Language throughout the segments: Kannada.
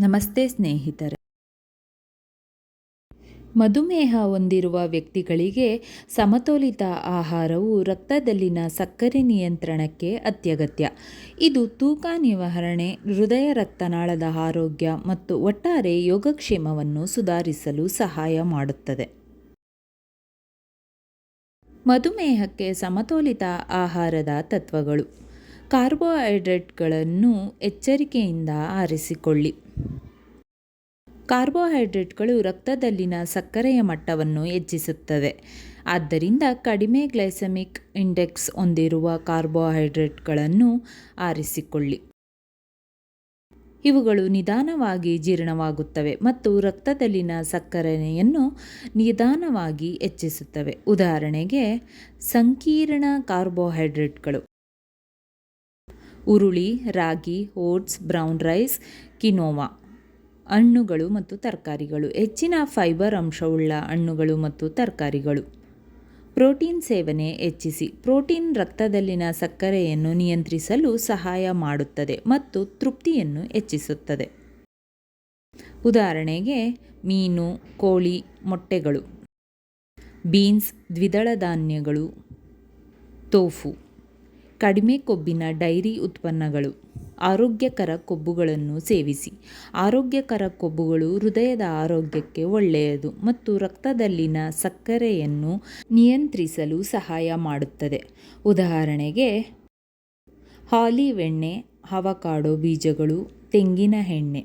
ನಮಸ್ತೆ ಸ್ನೇಹಿತರೆ. ಮಧುಮೇಹ ಹೊಂದಿರುವ ವ್ಯಕ್ತಿಗಳಿಗೆ ಸಮತೋಲಿತ ಆಹಾರವು ರಕ್ತದಲ್ಲಿನ ಸಕ್ಕರೆ ನಿಯಂತ್ರಣಕ್ಕೆ ಅತ್ಯಗತ್ಯ. ಇದು ತೂಕ ನಿರ್ವಹಣೆ ಹೃದಯ ರಕ್ತನಾಳದ ಆರೋಗ್ಯ ಮತ್ತು ಒಟ್ಟಾರೆ ಯೋಗಕ್ಷೇಮವನ್ನು ಸುಧಾರಿಸಲು ಸಹಾಯ ಮಾಡುತ್ತದೆ. ಮಧುಮೇಹಕ್ಕೆ ಸಮತೋಲಿತ ಆಹಾರದ ತತ್ವಗಳು. ಕಾರ್ಬೋಹೈಡ್ರೇಟ್ಗಳನ್ನು ಎಚ್ಚರಿಕೆಯಿಂದ ಆರಿಸಿಕೊಳ್ಳಿ. ಕಾರ್ಬೋಹೈಡ್ರೇಟ್ಗಳು ರಕ್ತದಲ್ಲಿನ ಸಕ್ಕರೆಯ ಮಟ್ಟವನ್ನು ಹೆಚ್ಚಿಸುತ್ತವೆ. ಆದ್ದರಿಂದ ಕಡಿಮೆ ಗ್ಲೈಸೆಮಿಕ್ ಇಂಡೆಕ್ಸ್ ಹೊಂದಿರುವ ಕಾರ್ಬೋಹೈಡ್ರೇಟ್ಗಳನ್ನು ಆರಿಸಿಕೊಳ್ಳಿ. ಇವುಗಳು ನಿಧಾನವಾಗಿ ಜೀರ್ಣವಾಗುತ್ತವೆ ಮತ್ತು ರಕ್ತದಲ್ಲಿನ ಸಕ್ಕರೆಯನ್ನು ನಿಧಾನವಾಗಿ ಹೆಚ್ಚಿಸುತ್ತವೆ. ಉದಾಹರಣೆಗೆ, ಸಂಕೀರ್ಣ ಕಾರ್ಬೋಹೈಡ್ರೇಟ್ಗಳು. ಉರುಳಿ, ರಾಗಿ, ಓಟ್ಸ್, ಬ್ರೌನ್ ರೈಸ್, ಕಿನೋವಾ ಹಣ್ಣುಗಳು ಮತ್ತು ತರಕಾರಿಗಳು. ಹೆಚ್ಚಿನ ಫೈಬರ್ ಅಂಶವುಳ್ಳ ಹಣ್ಣುಗಳು ಮತ್ತು ತರಕಾರಿಗಳು. ಪ್ರೋಟೀನ್ ಸೇವನೆ ಹೆಚ್ಚಿಸಿ. ಪ್ರೋಟೀನ್ ರಕ್ತದಲ್ಲಿನ ಸಕ್ಕರೆಯನ್ನು ನಿಯಂತ್ರಿಸಲು ಸಹಾಯ ಮಾಡುತ್ತದೆ ಮತ್ತು ತೃಪ್ತಿಯನ್ನು ಹೆಚ್ಚಿಸುತ್ತದೆ. ಉದಾಹರಣೆಗೆ, ಮೀನು, ಕೋಳಿ, ಮೊಟ್ಟೆಗಳು. ಬೀನ್ಸ್, ದ್ವಿದಳ ಧಾನ್ಯಗಳು ತೋಫು ಕಡಿಮೆ ಕೊಬ್ಬಿನ ಡೈರಿ ಉತ್ಪನ್ನಗಳು, ಆರೋಗ್ಯಕರ ಕೊಬ್ಬುಗಳನ್ನು ಸೇವಿಸಿ. ಆರೋಗ್ಯಕರ ಕೊಬ್ಬುಗಳು ಹೃದಯದ ಆರೋಗ್ಯಕ್ಕೆ ಒಳ್ಳೆಯದು ಮತ್ತು ರಕ್ತದಲ್ಲಿನ ಸಕ್ಕರೆಯನ್ನು ನಿಯಂತ್ರಿಸಲು ಸಹಾಯ ಮಾಡುತ್ತದೆ. ಉದಾಹರಣೆಗೆ ಹಾಲಿವೆಣ್ಣೆ ಎಣ್ಣೆ, ಅವಕಾಡೊ ಬೀಜಗಳು, ತೆಂಗಿನ ಎಣ್ಣೆ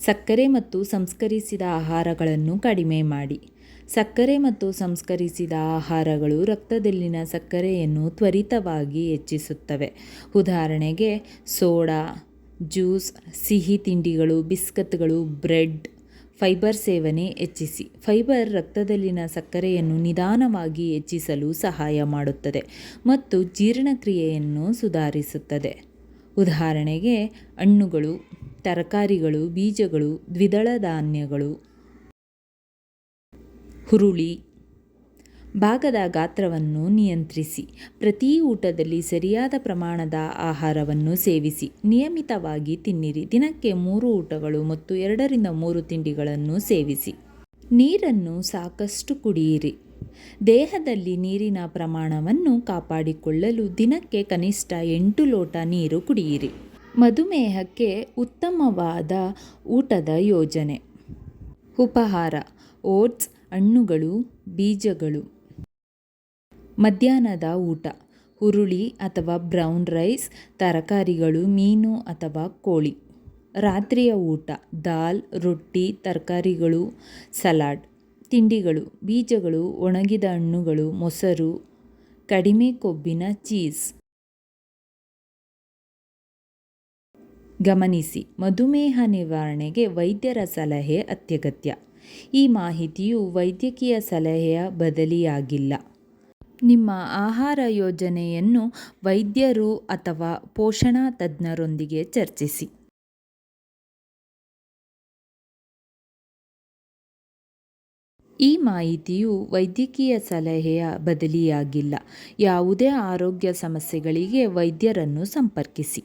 ಸಕ್ಕರೆ ಮತ್ತು ಸಂಸ್ಕರಿಸಿದ ಆಹಾರಗಳನ್ನು ಕಡಿಮೆ ಮಾಡಿ. ಸಕ್ಕರೆ ಮತ್ತು ಸಂಸ್ಕರಿಸಿದ ಆಹಾರಗಳು ರಕ್ತದಲ್ಲಿನ ಸಕ್ಕರೆಯನ್ನು ತ್ವರಿತವಾಗಿ ಹೆಚ್ಚಿಸುತ್ತವೆ. ಉದಾಹರಣೆಗೆ, ಸೋಡಾ, ಜ್ಯೂಸ್, ಸಿಹಿ ತಿಂಡಿಗಳು, ಬಿಸ್ಕತ್ಗಳು, ಬ್ರೆಡ್, ಫೈಬರ್ ಸೇವನೆ ಹೆಚ್ಚಿಸಿ. ಫೈಬರ್ ರಕ್ತದಲ್ಲಿನ ಸಕ್ಕರೆಯನ್ನು ನಿಧಾನವಾಗಿ ಹೆಚ್ಚಿಸಲು ಸಹಾಯ ಮಾಡುತ್ತದೆ ಮತ್ತು ಜೀರ್ಣಕ್ರಿಯೆಯನ್ನು ಸುಧಾರಿಸುತ್ತದೆ. ಉದಾಹರಣೆಗೆ, ಹಣ್ಣುಗಳು. ತರಕಾರಿಗಳು, ಬೀಜಗಳು, ದ್ವಿದಳ ಧಾನ್ಯಗಳು. ಹುರುಳಿ. ಭಾಗದ ಗಾತ್ರವನ್ನು ನಿಯಂತ್ರಿಸಿ, ಪ್ರತಿ ಊಟದಲ್ಲಿ ಸರಿಯಾದ ಪ್ರಮಾಣದ ಆಹಾರವನ್ನು ಸೇವಿಸಿ, ನಿಯಮಿತವಾಗಿ ತಿನ್ನಿರಿ. ದಿನಕ್ಕೆ ಮೂರು ಊಟಗಳು ಮತ್ತು ಎರಡರಿಂದ ಮೂರು ತಿಂಡಿಗಳನ್ನು ಸೇವಿಸಿ. ನೀರನ್ನು ಸಾಕಷ್ಟು ಕುಡಿಯಿರಿ. ದೇಹದಲ್ಲಿ ನೀರಿನ ಪ್ರಮಾಣವನ್ನು ಕಾಪಾಡಿಕೊಳ್ಳಲು ದಿನಕ್ಕೆ ಕನಿಷ್ಠ ಎಂಟು ಲೋಟ ನೀರು ಕುಡಿಯಿರಿ. ಮಧುಮೇಹಕ್ಕೆ ಉತ್ತಮವಾದ ಊಟದ ಯೋಜನೆ. ಉಪಹಾರ, ಓಟ್ಸ್, ಹಣ್ಣುಗಳು, ಬೀಜಗಳು. ಮಧ್ಯಾಹ್ನದ ಊಟ, ಹುರುಳಿ ಅಥವಾ ಬ್ರೌನ್ ರೈಸ್, ತರಕಾರಿಗಳು, ಮೀನು ಅಥವಾ ಕೋಳಿ. ರಾತ್ರಿಯ ಊಟ, ದಾಲ್, ರೊಟ್ಟಿ, ತರಕಾರಿಗಳು, ಸಲಾಡ್. ತಿಂಡಿಗಳು, ಬೀಜಗಳು, ಒಣಗಿದ ಹಣ್ಣುಗಳು, ಮೊಸರು, ಕಡಿಮೆ ಕೊಬ್ಬಿನ ಚೀಸ್. ಗಮನಿಸಿ, ಮಧುಮೇಹ ನಿವಾರಣೆಗೆ ವೈದ್ಯರ ಸಲಹೆ ಅತ್ಯಗತ್ಯ. ಈ ಮಾಹಿತಿಯು ವೈದ್ಯಕೀಯ ಸಲಹೆಯ ಬದಲಿಯಾಗಿಲ್ಲ. ನಿಮ್ಮ ಆಹಾರ ಯೋಜನೆಯನ್ನು ವೈದ್ಯರು ಅಥವಾ ಪೋಷಣಾ ತಜ್ಞರೊಂದಿಗೆ ಚರ್ಚಿಸಿ. ಈ ಮಾಹಿತಿಯು ವೈದ್ಯಕೀಯ ಸಲಹೆಯ ಬದಲಿಯಾಗಿಲ್ಲ. ಯಾವುದೇ ಆರೋಗ್ಯ ಸಮಸ್ಯೆಗಳಿಗೆ ವೈದ್ಯರನ್ನು ಸಂಪರ್ಕಿಸಿ.